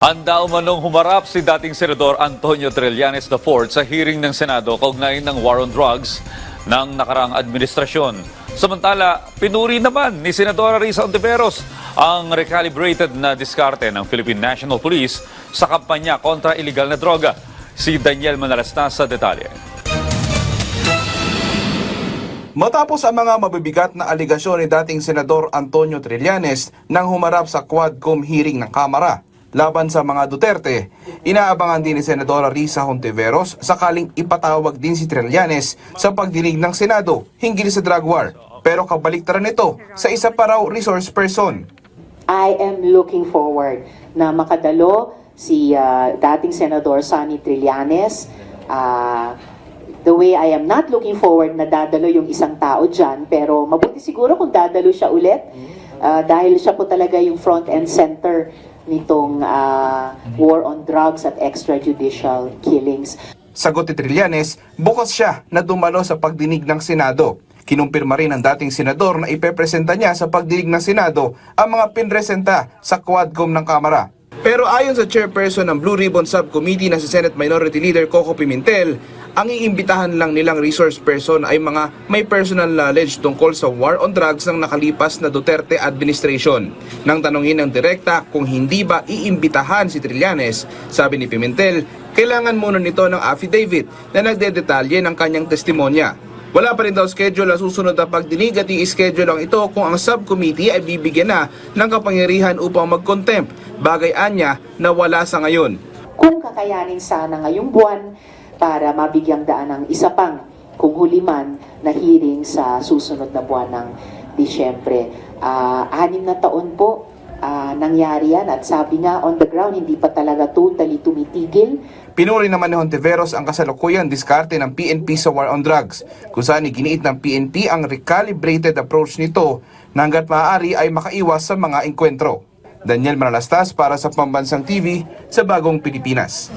Handa umanong humarap si dating Senador Antonio Trillanes IV sa hearing ng Senado kaugnay ng war on drugs ng nakaraang administrasyon. Samantala, pinuri naman ni Senadora Risa Ontiveros ang recalibrated na diskarte ng Philippine National Police sa kampanya kontra illegal na droga. Si Daniel Manalastas sa detalye. Matapos ang mga mabibigat na aligasyon ni dating Senador Antonio Trillanes nang humarap sa Quadcom hearing ng Kamara laban sa mga Duterte, inaabangan din ni Senadora Risa Hontiveros sakaling ipatawag din si Trillanes sa pagdinig ng Senado hinggil sa drug war. Pero kabaliktaran nito sa isa pa raw resource person. I am looking forward na makadalo si ah, dating Senador Sonny Trillanes. Ah, the way I am not looking forward na dadalo yung isang tao dyan, pero mabuti siguro kung dadalo siya ulit ah, dahil siya po talaga yung front and center nitong ah, war on drugs at extrajudicial killings. Sagot ni Trillanes, bukas siya na dumalo sa pagdinig ng Senado. Kinumpirma rin ng dating senador na ipepresenta niya sa pagdinig ng Senado ang mga pinresenta sa Quadcom ng Kamara. Pero ayon sa chairperson ng Blue Ribbon Subcommittee na si Senate Minority Leader Coco Pimentel, ang iimbitahan lang nilang resource person ay mga may personal knowledge tungkol sa war on drugs ng nakalipas na Duterte administration. Nang tanongin ng direkta kung hindi ba iimbitahan si Trillanes, sabi ni Pimentel, kailangan muna nito ng affidavit na nagdedetalye ng kanyang testimonya. Wala pa rin daw schedule ang susunod na pagdinig at i-schedule lang ito kung ang subcommittee ay bibigyan na ng kapangyarihan upang mag-contempt, bagay anya na wala sa ngayon. kung kakayanin sana ngayong buwan para mabigyang daan ng isa pang kung huli man na hearing sa susunod na buwan ng Disyembre. Ah, anim na taon po ah, nangyari yan at sabi nga on the ground hindi pa talaga totally tumitigil. Pinuri naman ni Hontiveros ang kasalukuyan diskarte ng PNP sa war on drugs, kung saan iginiit ng PNP ang recalibrated approach nito na hanggat maaari ay makaiwas sa mga engkwentro. Daniel Manalastas para sa Pambansang TV sa Bagong Pilipinas.